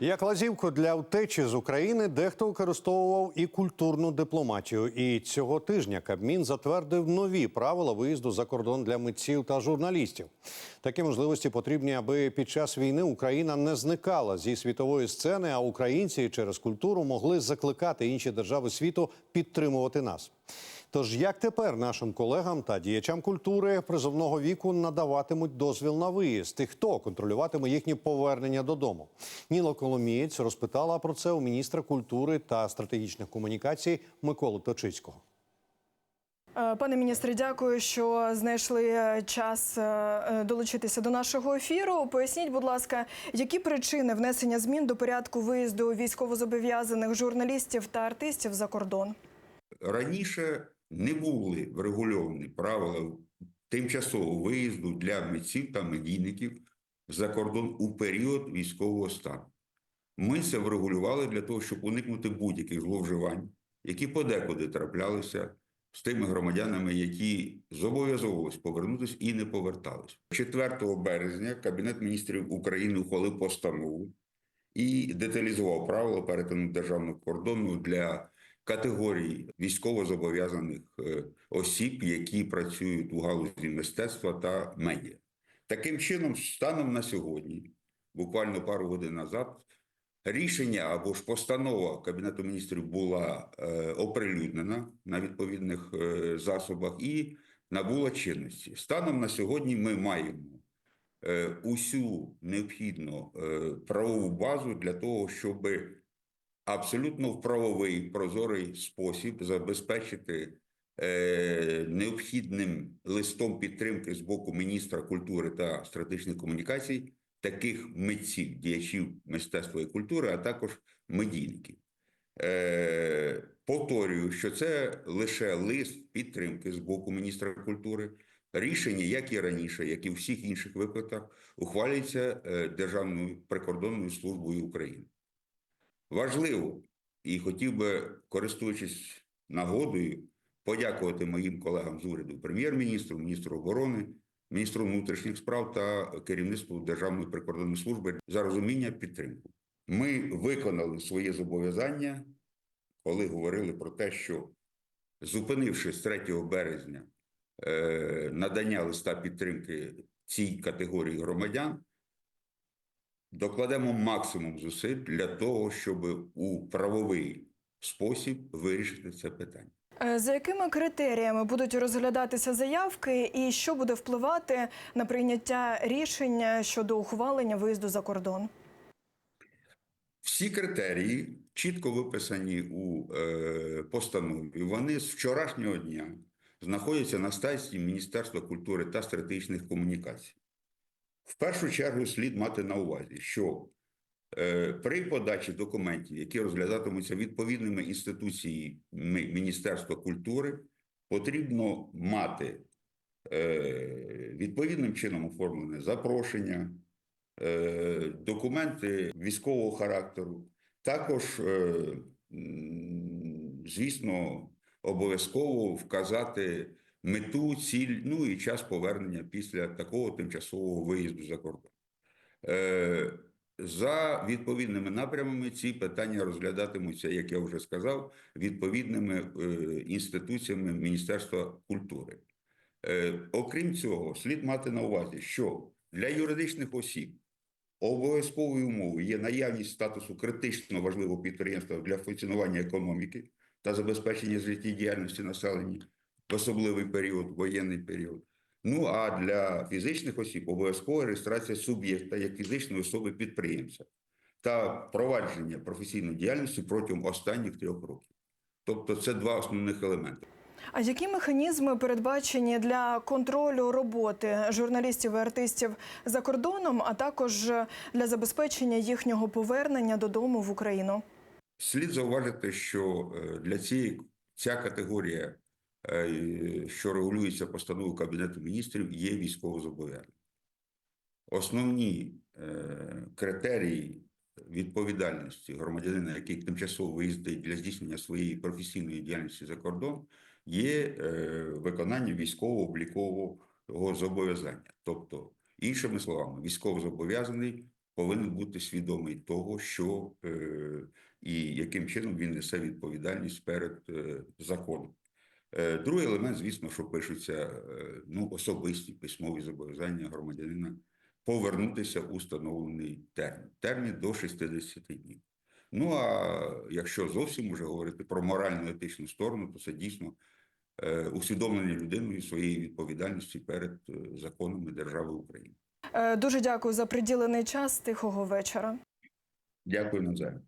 Як лазівку для втечі з України дехто використовував і культурну дипломатію. І цього тижня Кабмін затвердив нові правила виїзду за кордон для митців та журналістів. Такі можливості потрібні, аби під час війни Україна не зникала зі світової сцени, а українці через культуру могли закликати інші держави світу підтримувати нас. Тож як тепер нашим колегам та діячам культури призовного віку надаватимуть дозвіл на виїзд? І хто контролюватиме їхнє повернення додому? Ніла Коломієць розпитала про це у міністра культури та стратегічних комунікацій Миколи Точицького. Е, Пане міністре, дякую, що знайшли е, час е, долучитися до нашого ефіру. Поясніть, будь ласка, які причини внесення змін до порядку виїзду військовозобов'язаних журналістів та артистів за кордон? Раніше не були врегульовані правила тимчасового виїзду для митців та медійників за кордон у період військового стану. Ми це врегулювали для того, щоб уникнути будь-яких зловживань, які подекуди траплялися з тими громадянами, які зобов'язувалися повернутися і не повертались. 4 березня Кабінет міністрів України ухвалив постанову і деталізував правила перетину державного кордону для категорій військовозобов'язаних е, осіб, які працюють у галузі мистецтва та медіа. Таким чином, станом на сьогодні, буквально пару годин назад, рішення або ж постанова Кабінету міністрів була е, оприлюднена на відповідних е, засобах і набула чинності. Станом на сьогодні ми маємо усю необхідну правову базу для того, щоб абсолютно в правовий прозорий спосіб забезпечити е, необхідним листом підтримки з боку міністра культури та стратегічних комунікацій таких митців, діячів мистецтва і культури, а також медійників. Е, повторюю, що це лише лист підтримки з боку міністра культури. Рішення, як і раніше, як і в всіх інших випадках, ухвалюється е, Державною прикордонною службою України. Важливо і хотів би, користуючись нагодою, подякувати моїм колегам з уряду, прем'єр-міністру, міністру оборони, міністру внутрішніх справ та керівництву Державної прикордонної служби за розуміння підтримку. Ми виконали своє зобов'язання, коли говорили про те, що зупинивши з 3 березня е, надання листа підтримки цій категорії громадян, докладемо максимум зусиль для того, щоб у правовий спосіб вирішити це питання. Е, За якими критеріями будуть розглядатися заявки, і що буде впливати на прийняття рішення щодо ухвалення виїзду за кордон? Всі критерії чітко виписані у е, постанові. Вони з вчорашнього дня знаходяться на сайті Міністерства культури та стратегічних комунікацій. В першу чергу слід мати на увазі, що е, при подачі документів, які розглядатимуться відповідними інституціями Міністерства культури, потрібно мати е, відповідним чином оформлене запрошення, е, документи військового характеру, також, звісно, обов'язково вказати мету, ціль, ну і час повернення після такого тимчасового виїзду за кордон. Е, За відповідними напрямами ці питання розглядатимуться, як я вже сказав, відповідними е, інституціями Міністерства культури. Е, Окрім цього, слід мати на увазі, що для юридичних осіб обов'язковою умовою є наявність статусу критично важливого підприємства для функціонування економіки та забезпечення життєдіяльності населення в особливий період, воєнний період. Ну а для фізичних осіб обов'язкова реєстрація суб'єкта як фізичної особи підприємця та провадження професійної діяльності протягом останніх трьох років. Тобто це два основних елементи. А які механізми передбачені для контролю роботи журналістів і артистів за кордоном, а також для забезпечення їхнього повернення додому в Україну? Слід зауважити, що е, для цієї ця категорія, що регулюється постановою Кабінету міністрів, є військовозобов'язані. Основні е, критерії відповідальності громадянина, який тимчасово виїздить для здійснення своєї професійної діяльності за кордон, є е, виконання військово-облікового зобов'язання. Тобто, іншими словами, військовозобов'язаний повинен бути свідомий того, що е, і яким чином він несе відповідальність перед е, законом. Е, Другий елемент, звісно, що пишуться е, ну, особисті письмові зобов'язання громадянина повернутися у встановлений термін. Термін до 60 днів. Ну а якщо зовсім уже говорити про морально-етичну сторону, то це дійсно е, усвідомлення людиною своєї відповідальності перед законами держави України. Дуже дякую за приділений час. Тихого вечора. Дякую, Назар.